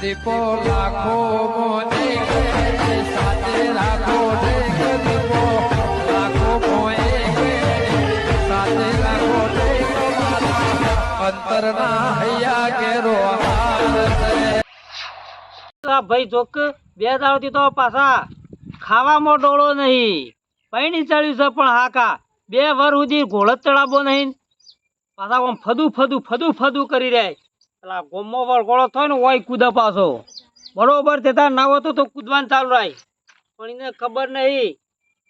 દીપો લાખો મોને સાથે રાખો દીપો. લાખો મોએ ભાઈ જોક બે દાડથી તો પાછા ખાવામાં ડોળો નહીં. પૈણી ચડ્યું છે પણ હાકા. બે વર સુધી ઘોળ જ ચડાવો નહીં. પાછા આમ ફદું ફદું ફદું ફદું કરી રહે પેલા ગોમો વર ગોળો થાય ને હોય કૂદા પાછો. બરોબર તેતા નાવો તો કૂદવાનું ચાલુ રાય. પણ એને ખબર નહીં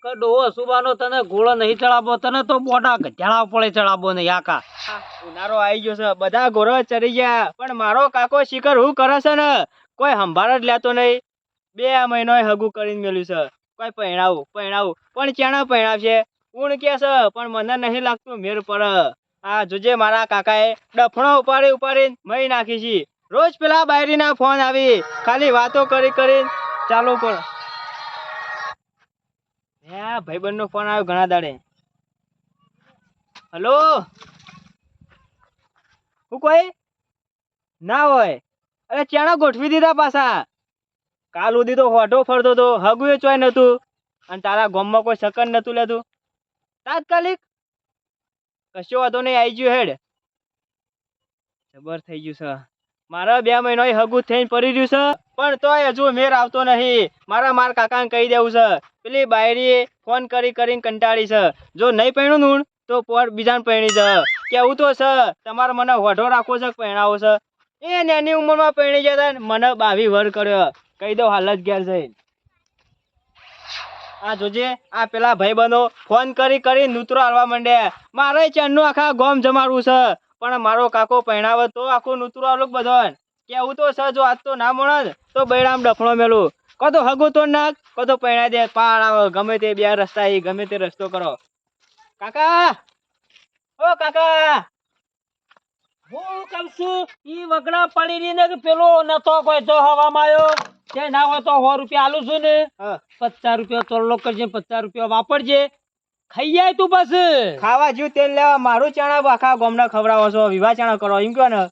કે ડોહો સુબાનો તને ઘોડો નહીં ચડાવો તને તો મોટા ઘટાડા પડે ચડાવો નહીં આકા ઉનાળો આવી ગયો છે, બધા ઘોડો ચડી ગયા. પણ મારો કાકો શિખર હું કરે છે ને, કોઈ સંભાળ જ લેતો નહીં. બે મહિનો હગું કરીને મેલ્યું છે. કોઈ પહેણાવું પહેણાવું પણ ચેણા પહેણાવશે ઊણ કે છે? પણ મને નહીં લાગતું, મેર પર આ જોજે મારા કાકાએ ડફણો ઉપાડી ઉપાડીને મરી નાખી છે. રોજ પેલા બાયરીના ફોન આવી. ખાલી વાતો કરી કરીને ચાલુ પણ હે ભાઈબંધનો ફોન આવ્યો ઘણા દાડે. હલો? હું કોઈ? ના હોય. અરે, ચાણા ગોઠવી દીધા પાછા? કાલ સુધી તો હોટો ફરતો હતો હગુએ ચોય નતું અને તારા ગોમમાં કોઈ સકન નતું લેતું. તાત્કાલિક કશો વાંધો નહીં આવી ગયું હેડ. જબર થઈ ગયું છે. મારા બે મહિનો હગું થઈને પડી રહ્યું છે, પણ તોય હજુ મેર આવતો નહીં. મારા માર કાકાને કહી દેવું છે. પેલી બાયરીએ ફોન કરી કરીને કંટાળી છે. જો નહીં પહેણું નું તો પોર બીજાને પહેણી છે કેવું તો છે, તમારે મને વઢો રાખવો છે પહેણાવો છે? એ નાની ઉંમરમાં પહેણી જતા મને બાવી વર કર્યો. કહી દો હાલ જ ઘેર જઈને. આ જોજે, આ પેલા ભાઈબંધો ફોન કરી કરી નૂતરો હાલવા માંડ્યા. મારે ચારનું આખા ગોમ જમાડવું છે. પણ મારો કાકો પહેણાવે તો આખું નૂતરો આલુક બધો કેવું તો છે જો આજ તો ના મળે તો બૈરામ ડફણો મેલું. કદો હગું તો નાખ કદો પહેણા દે પાર આવે, ગમે તે બે રસ્તા એ, ગમે તે રસ્તો કરો. કાકા! ઓ કાકા! હું કહું છું? ઈ વગડા પડી ને પેલો નતો કોઈ તો હવામાં આવ્યો તે ના હોય તો સો રૂપિયા આલું છું ને. પચાસ રૂપિયા ચોલ્લો કરજે પચાસ રૂપિયા વાપરજે. ખાઈ જાય તું બસ. ખાવા જેવું તેલ લેવા મારું ચણા આખા ગોમના ખવડાવો છો વિવાહ ચણા કરો એમ ને?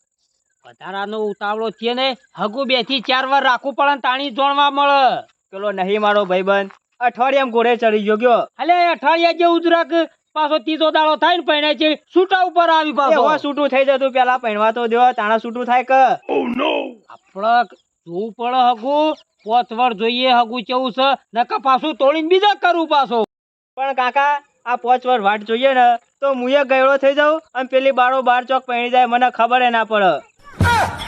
વધારાનો ઉતાવળો છે ને હગુ બેથી ચાર વાર રાખવું પડે તાણી જોણવા મળે. પેલો નહીં મારો ભાઈબંધ અઠવાડિયામાં ઘોડે ચડી ગયો ગયો. અલે અઠવાડિયા જેવું જ રાખ. પાછો ત્રીજો દાડો થાય ને પૈણા છે. છૂટા ઉપર આવી પાછો. હવે છૂટું થઈ જતું પેલા પહેણવા તો દો તાણા છૂટું થાય કે? આપણે જોવું પડે હગુ. પોચ જોઈએ હગુ કેવું છે. નકા પાછું તોડીને બીજા કરું પાછો. પણ કાકા આ પોચ વાર વાટ જોઈએ ને તો મુએ ગયડો થઈ જાઉં અને પેલી બારો બાર ચોક પહેણી જાય મને ખબર એ ના પડે.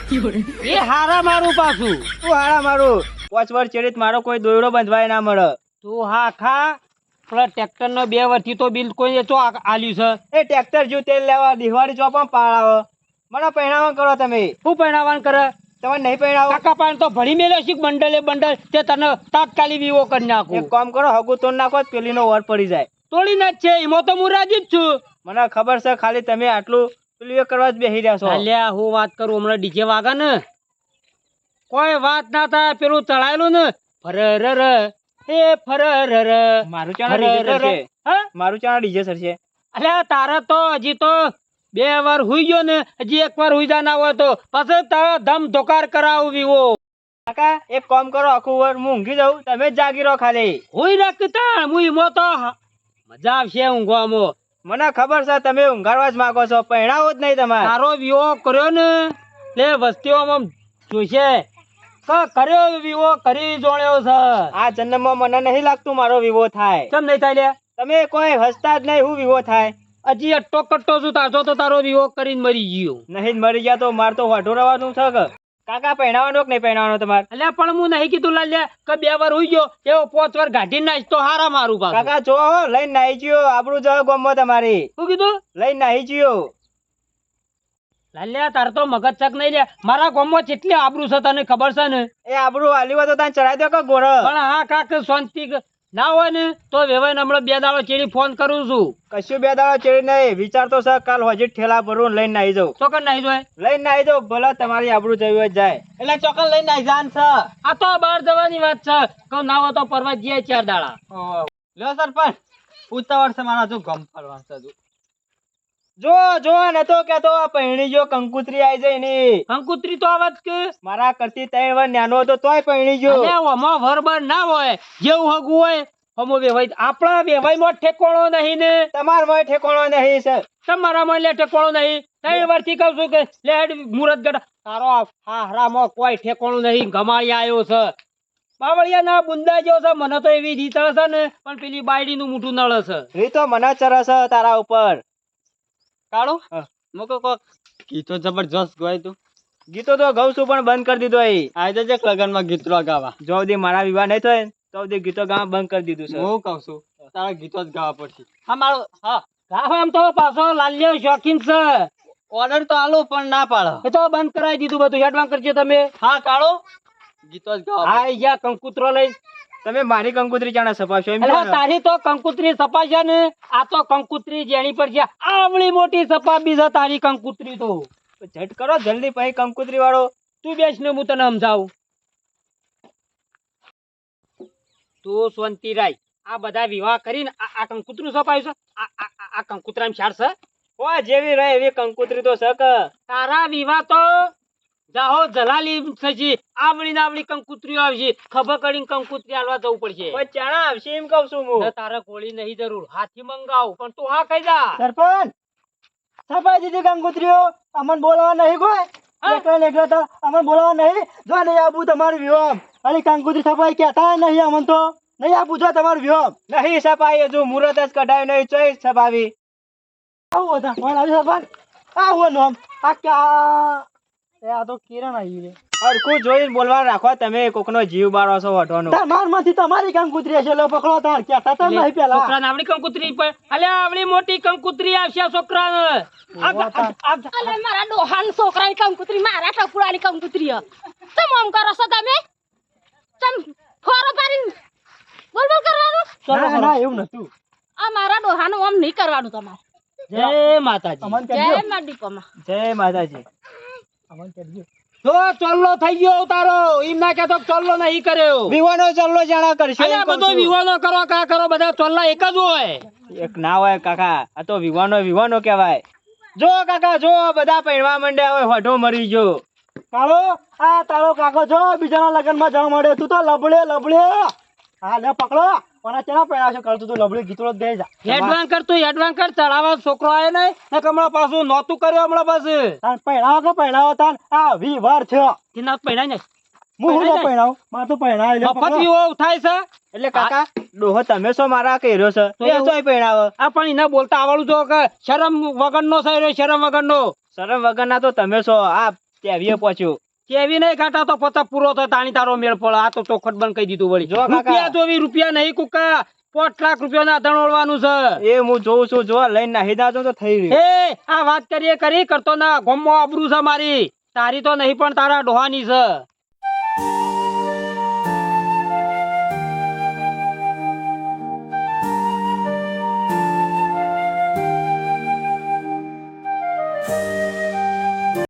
એ હારા મારું પાછું. તું હારા મારું? પોચ વાર ચેડીત મારો કોઈ દોયડો બંધવાય ના મળે. તું હા ખા પેલા ટ્રેક્ટર નો બે વર્ષથી તો બિલ કોઈ ચો આલ્યું છે. એ ટ્રેક્ટર જો તેલ લેવા દિવાળી ચોપમાં પાળાવો મને પહેણાવા કરો તમે. શું પહેણાવાનું કરે? તમે નહીં પહેણાવો કાકા પાણી તો ભરી મેલ્યો છે બંડલે બંડલ? તે તને તાત્કાલિક વિવો કરી નાખો. એક કામ કરો હગું તોડ નાખો પેલીનો વર પડી જાય. તોડી ના જ છે. એમાં તો હું રાજી જ છું. મને ખબર છે ખાલી તમે આટલું પેલું કરવા જ બેસી રહ્યા છો. અલ્યા હું વાત કરું હમણાં ડીજે વાગે ને. કોઈ વાત ના થાય પેલું ચડાયેલું ને. ફરર એ ફરર મારું ચાણા હા? મારું ચાણા ડીજે સરશે. અલ્યા તારા તો હજી તો બે વાર હુઈ ગયો ને હજી એક વાર હુઈ ના હોય તો પછી તારા ધમ ધોકાર કરાવું વિવો કાકા એક કામ કરો આખું વાર હું ઊંઘી જાઉં તમે જાગી રહો ખાલી. હુઈ રાખતા હું ઈમો તો. મજા આવશે ઊંઘવામાં મને ખબર છે તમે ઊંઘાડવા જ માંગો છો પહેણાવો જ નહીં તમારે. તારો વિવો કર્યો ને લે વસ્તીઓમાં જોઈશે કર્યો વિવો કરી જોણ્યો છે. આ જન્મમાં મને નહીં લાગતું મારો વિવો થાય. કેમ નહીં થાય લે? તમે કોઈ હસતા જ નહીં હું વિવો થાય. હજી અટ્ટો કટ્ટો છું તારતો તો તારો વિવો કરીને મરી ગયો. નહીં મરી ગયા તો મારે તો વાઢો રવાનું છે કાકા પહેણાવાનો કે નહીં પહેણાવાનો તમારે? એટલે પણ હું નહીં કીધું લાલ્યા કે બે વાર ઉઈ ગયો એવો પોચ વાર ગાઢી નાખ તો હારા મારું કાકા જો લઈને નાહી ગયો આપણું જ ગમો તમારી. શું કીધું? લઈને નાહી ગયો. લાલ્યા તાર તો મગજ ચક નહીં લે. મારા ગામમાં કેટલી આબરૂ છે તને ખબર છે ને? એ આબરૂ આલી તો તને ચડાઈ દો કે ગોળ પણ હા કાક શાંતિ ના હોય ને તો વેવાય હમણાં બે દાડો ચેડી ફોન કરું છું. કશું બે દાડો ચેડી નહીં. વિચાર તો સર કાલ હજી ઠેલા ભરું લઈને નાઈ જાઉં. તો નાઈ જોય? લઈને નાહી જાઉં ભલે તમારી આબરૂ જવી હોય જાય. એટલે ચોકન લઈને નાઈ જાન છે. આ તો બહાર જવાની વાત છે. કહું ના હોય તો પરવા જઈએ ચાર દાડા. લ્યો સરપંચ પૂછતા છે મારા જો ગમ ફરવા છે. જો જો નતો કેતો આ પહેણી જો કંકુત્રી આવી જાય ની. કંકુત્રી તો આવત કે? મારા કરતી તય વર નાનો હતો તોય પહેણી જો અને ઓમાં વરબર ના હોય જેવું હગું હોય હમો વેવાય આપણા વેવાયમાં ઠેકોણો નહીં ને. તમાર મોય ઠેકોણો નહીં સર તમારામાં લે ઠેકોણો નહીં. ત્રણ વર્ષથી કહું છું કે લેડ મુરત ગઢ તારો આ હાહરામાં કોઈ ઠેકોણો નહીં ગમાઈ આવ્યો છે. બાવળિયા ના બુંદા જેવો છે મને તો એવી રીતળ છે ને પણ પેલી બાયડી નું મોટું નળ છે એ તો મને ચરસ તારા ઉપર. કાળો? હા. મોકો કોક. ગીતો જબરજસ્ત ગવાય તું. ગીતો તો ગઉં છું પણ બંધ કરી દીધો એ. આજે જે લગનમાં ગીતો ગાવા જો સુધી મારા વિવાહ નહીં થાય તો સુધી ગીતો ગાવા બંધ કરી દીધું છે. હું કહું છું તારા ગીતો જ ગાવા પડશે. હા મારો હા. ગાવા આમ તો પાછો લાલ્યો શોખીન છે. ઓર્ડર તો આલો પણ ના પાડો. એ તો બંધ કરાવી દીધું બધું હેડવાન કરજો તમે. હા કાળો. ગીતો જ ગાવા હા યા કંકુતરો લઈ તમે મારી કંકુતરી ચાણા સપાશો એમ? તારી તો કંકુતરી સપાશે ને આ તો કંકુતરી જેની પર છે. આવડી મોટી સપા બી છે તારી કંકુતરી તો. ઝટ કરો જલ્દી પછી કંકુતરી વાળો. તું બેસ ને હું તને સમજાવું. તું શાંતિ રાય આ બધા વિવાહ કરીને આ કંકુતરું સપાયું છે? આ કંકુત્રા શાર છે? ઓ જેવી રહે એવી કંકુતરી તો સક તારા વિવાહ તો જાહો જલાલી થશે. આવડી ને આવડી કંકુતરીઓ આવશે. ખબર કરીને કંકુતરી આલવા જવું પડશે. પણ ચાણા આવશે એમ કઉ છું હું. ને તારે ગોળી નહીં જરૂર. હાથી મંગાવ. પણ તું હા કહી જા. સરપંચ સફાઈ દીધી કંકુતરીઓ. અમન બોલાવા નહીં કોઈ? એકલા એકલા તો અમન બોલાવા નહીં. જો નહીં આબુ તમારું વિવાહ અરે કંકુતરી સપાઈ કહેતા નહીં અમન તો. નહીં આબુ જો તમારું વિવાહ નહીં સપાઈ હજુ મુહૂર્ત જ કઢાય નહીં. ચોઈ સપાવી આવું હતા. આવી સરપંચ આવું નોમ આ ક્યાં એ આ તો કિરણ આવી રે અરખું જોઈને બોલવા રાખો તમે કોકનો જીવ બારો છો વટવાનો તમાર તમારી કંકુતરી હશે લો પકડો તાર કહેતા તો નહીં પેલા. છોકરાને આવડી કંકુતરી પર અલે આવડી મોટી કંકુતરી આવશે છોકરાને. આ જા, આ જા, આ જા. અલે મારા ડોહાન છોકરાની કંકુતરી મારા ટપુરાની કંકુતરી હ. આમ કરો છો તમે? ચમ ફોરો પાડીને બોલ બોલ કરવાનું? ના ના એવું નતું આ મારા ડોહાનું આમ નહીં કરવાનું તમારે. જય માતાજી. જય કરજો જય માતાજી. તો ચલ્લો થઈ ગયો તારો એમ ના કહેતો ચલ્લો નહીં કર્યો. વિવાનો ચલ્લો જાણા કરશે અલે બધો વિવાનો કરો કા કરો બધા ચલ્લા એક જ હોય. એક ના હોય કાકા આ તો વિવાનો વિવાનો કહેવાય. જો કાકા જો બધા પહેરવા માંડ્યા હોય હોઠો મરી ગયો. કાળો આ તારો કાકો જો બીજાના લગ્નમાં જવા મળ્યો તું તો લબડે લબડે. હા લે પકડો. પણ ચેના પૈણા કરતું તું લબડે ગીતરો જ ગઈ જા. એડવાન્સ કર તું કર ચડાવવા છોકરો આયો ને ને હમણાં પાછું નોતું કર્યું હમણાં પાછું. તાન પૈણાવો કે પૈણાવો તાન? આ વી વાર છે. કે ના ને હું હું ના માર તો પૈણા લે મફત વિવો થાય છે. એટલે કાકા ડોહો તમે શું મારા કર્યો છે? તો એ તોય આ પણ એને બોલતા આવડું જો કે શરમ વગરનો છે શરમ વગરનો. શરમ વગરના તો તમે છો. આ ત્યાવીએ પહોંચ્યો? કેવી નહીં ખાતા તો પતા પૂરો થાય તાણી તારો મેળ પડે. આ તો ચોખટ બંધ કહી દીધું વળી. જો રૂપિયા જોવી રૂપિયા નહીં કુકા. પોટ લાખ રૂપિયા ના ધણોળવાનું છે. એ હું જોઉં છું જો લઈને નાહી દાજો તો થઈ રહ્યું. એ આ વાત કરીએ કરી કરતો ના. ગોમો આબરૂ છે મારી. તારી તો નહીં પણ તારા ડોહાની છે.